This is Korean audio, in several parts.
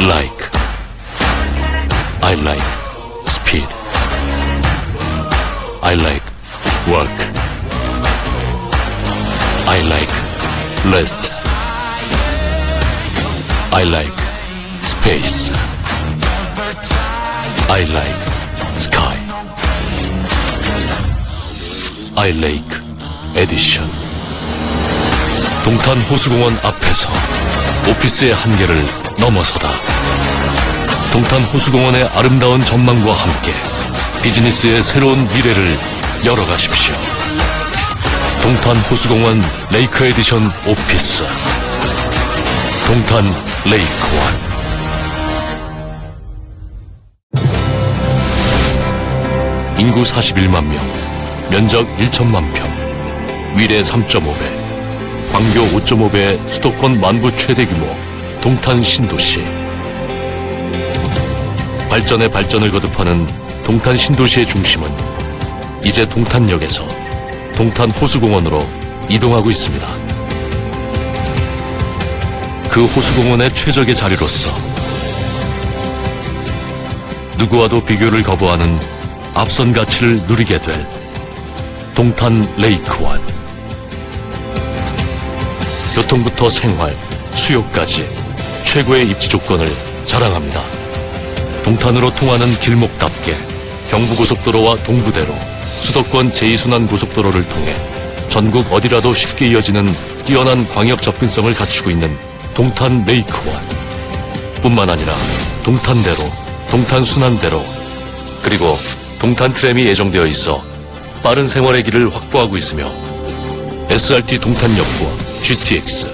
like. I like speed. I like work. I like rest. I like space. I like sky. I like edition. 동탄 호수공원 앞에서 오피스의 한계를 넘어서다. 동탄 호수공원의 아름다운 전망과 함께 비즈니스의 새로운 미래를 열어가십시오. 동탄 호수공원 레이크 에디션 오피스. 동탄 레이크원. 인구 41만 명, 면적 1천만 평, 위례 3.5배, 광교 5.5배의 수도권 만부 최대 규모 동탄 신도시. 발전에 발전을 거듭하는 동탄 신도시의 중심은 이제 동탄역에서 동탄 호수공원으로 이동하고 있습니다. 그 호수공원의 최적의 자리로서 누구와도 비교를 거부하는 앞선 가치를 누리게 될 동탄 레이크원. 교통부터 생활, 수요까지 최고의 입지 조건을 자랑합니다. 동탄으로 통하는 길목답게 경부고속도로와 동부대로 수도권 제2순환 고속도로를 통해 전국 어디라도 쉽게 이어지는 뛰어난 광역 접근성을 갖추고 있는 동탄 레이크원. 뿐만 아니라 동탄대로, 동탄순환대로, 그리고 동탄 트램이 예정되어 있어 빠른 생활의 길을 확보하고 있으며 SRT 동탄역과 GTX,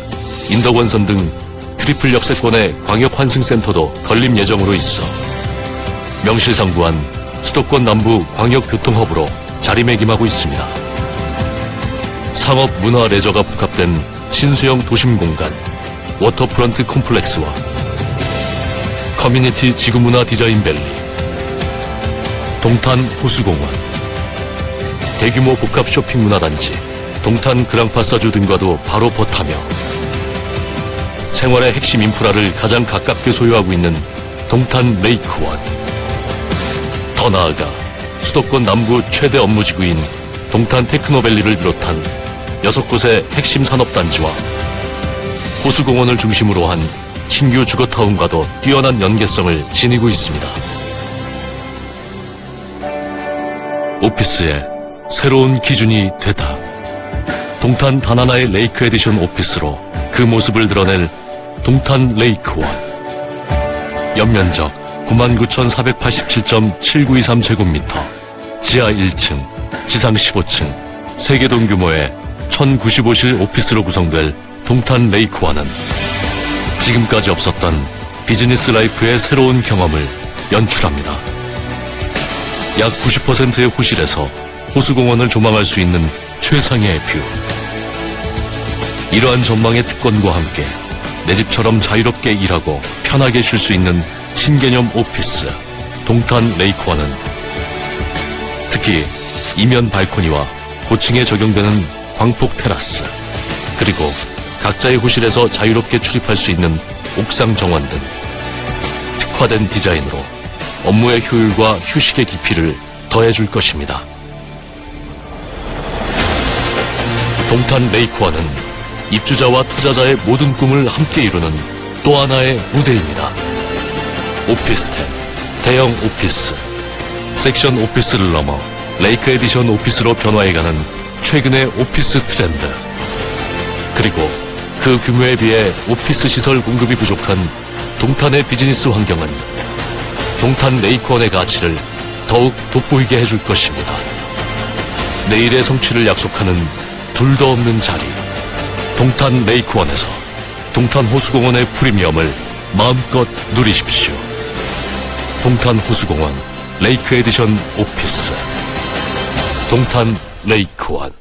인덕원선 등 트리플 역세권의 광역 환승센터도 건립 예정으로 있어 명실상부한 수도권 남부 광역 교통허브로 자리매김하고 있습니다. 상업, 문화, 레저가 복합된 신수형 도심 공간 워터프런트 콤플렉스와 커뮤니티 지구문화 디자인 밸리 동탄 호수공원 대규모 복합 쇼핑 문화단지 동탄 그랑파사주 등과도 바로 버타며 생활의 핵심 인프라를 가장 가깝게 소유하고 있는 동탄 레이크원 더 나아가 수도권 남부 최대 업무지구인 동탄 테크노밸리를 비롯한 여섯 곳의 핵심 산업단지와 호수공원을 중심으로 한 신규 주거타운과도 뛰어난 연계성을 지니고 있습니다. 오피스의 새로운 기준이 되다. 동탄 단하나의 레이크 에디션 오피스로 그 모습을 드러낼 동탄 레이크원. 연면적 99,487.7923제곱미터, 지하 1층, 지상 15층, 세계동 규모의 1095실 오피스로 구성될 동탄 레이크원은 지금까지 없었던 비즈니스 라이프의 새로운 경험을 연출합니다. 약 90%의 호실에서 호수공원을 조망할 수 있는 최상의 뷰. 이러한 전망의 특권과 함께 내 집처럼 자유롭게 일하고 편하게 쉴 수 있는 신개념 오피스 동탄 레이크원은 특히 이면 발코니와 고층에 적용되는 광폭 테라스 그리고 각자의 호실에서 자유롭게 출입할 수 있는 옥상 정원 등 특화된 디자인으로 업무의 효율과 휴식의 깊이를 더해줄 것입니다. 동탄 레이크와는 입주자와 투자자의 모든 꿈을 함께 이루는 또 하나의 무대입니다. 오피스텔, 대형 오피스, 섹션 오피스를 넘어 레이크 에디션 오피스로 변화해가는 최근의 오피스 트렌드. 그리고 그 규모에 비해 오피스 시설 공급이 부족한 동탄의 비즈니스 환경은 동탄 레이크원의 가치를 더욱 돋보이게 해줄 것입니다. 내일의 성취를 약속하는 둘도 없는 자리. 동탄 레이크원에서 동탄 호수공원의 프리미엄을 마음껏 누리십시오. 동탄 호수공원 레이크 에디션 오피스. 동탄 레이크원.